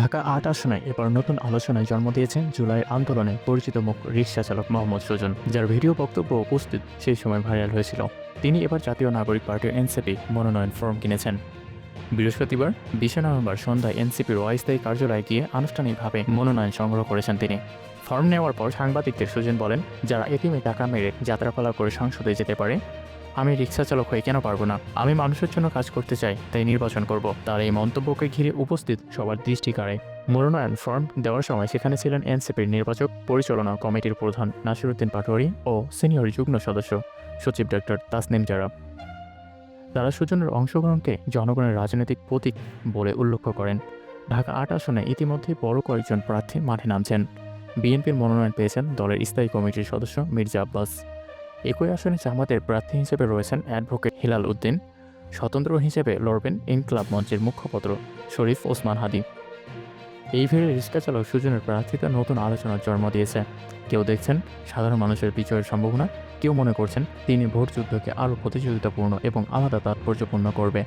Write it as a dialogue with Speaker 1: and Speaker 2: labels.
Speaker 1: ঢাকা আট আসনে এবার নতুন আলোচনায় জন্ম দিয়েছেন জুলাই আন্দোলনে পরিচিত মুখ রিক্সা চালক মোহাম্মদ সুজন, যার ভিডিও বক্তব্য উপস্থিত সেই সময় ভাইরাল হয়েছিল। তিনি এবার জাতীয় নাগরিক পার্টির এনসিপি মনোনয়ন ফর্ম কিনেছেন। বৃহস্পতিবার, বিশে নভেম্বর সন্ধ্যায় এনসিপির অস্থায়ী কার্যালয়ে গিয়ে আনুষ্ঠানিকভাবে মনোনয়ন সংগ্রহ করেছেন তিনি। ফর্ম নেওয়ার পর সাংবাদিকদের সুজন বলেন, যারা এটিমে টাকা মেরে যাত্রাপালা করে সংসদে যেতে পারে আমি রিক্সা চালক হয়ে কেন পারব না? আমি মানুষের জন্য কাজ করতে চাই, তাই নির্বাচন করব। তার এই মন্তব্যকে ঘিরে উপস্থিত সবার দৃষ্টি কাড়ে। মনোনয়ন ফর্ম দেওয়ার সময় সেখানে ছিলেন এনসিপির নির্বাচক, পরিচালনা কমিটির প্রধান নাসিরুদ্দিন পাটোয়ারি ও সিনিয়র যুগ্ম সদস্য সচিব ডক্টর তাসনিম জারা তারা সুজনের অংশগ্রহণকে জনগণের রাজনৈতিক প্রতীক বলে উল্লেখ করেন। ঢাকা আট আসনে ইতিমধ্যে বড় কয়েকজন প্রার্থী মাঠে নামছেন। বিএনপির মনোনয়ন পেয়েছেন দলের স্থায়ী কমিটির সদস্য মির্জা আব্বাস। একই আসনে জামাতের প্রার্থী হিসেবে রয়েছেন অ্যাডভোকেট হিলাল উদ্দিন, স্বতন্ত্র হিসেবে লড়বেন ইনকলাব মঞ্চের মুখপত্র শরীফ ওসমান হাদি। এই ভিড়ে রিক্সা চালক সুজনের প্রার্থিতা নতুন আলোচনার জন্ম দিয়েছে। কেউ দেখছেন, সাধারণ মানুষের বিজয়ের সম্ভাবনা, কেউ মনে করছেন, তিনি ভোট যুদ্ধকে আরও প্রতিযোগিতাপূর্ণ এবং আলাদা তাৎপর্যপূর্ণ করবে।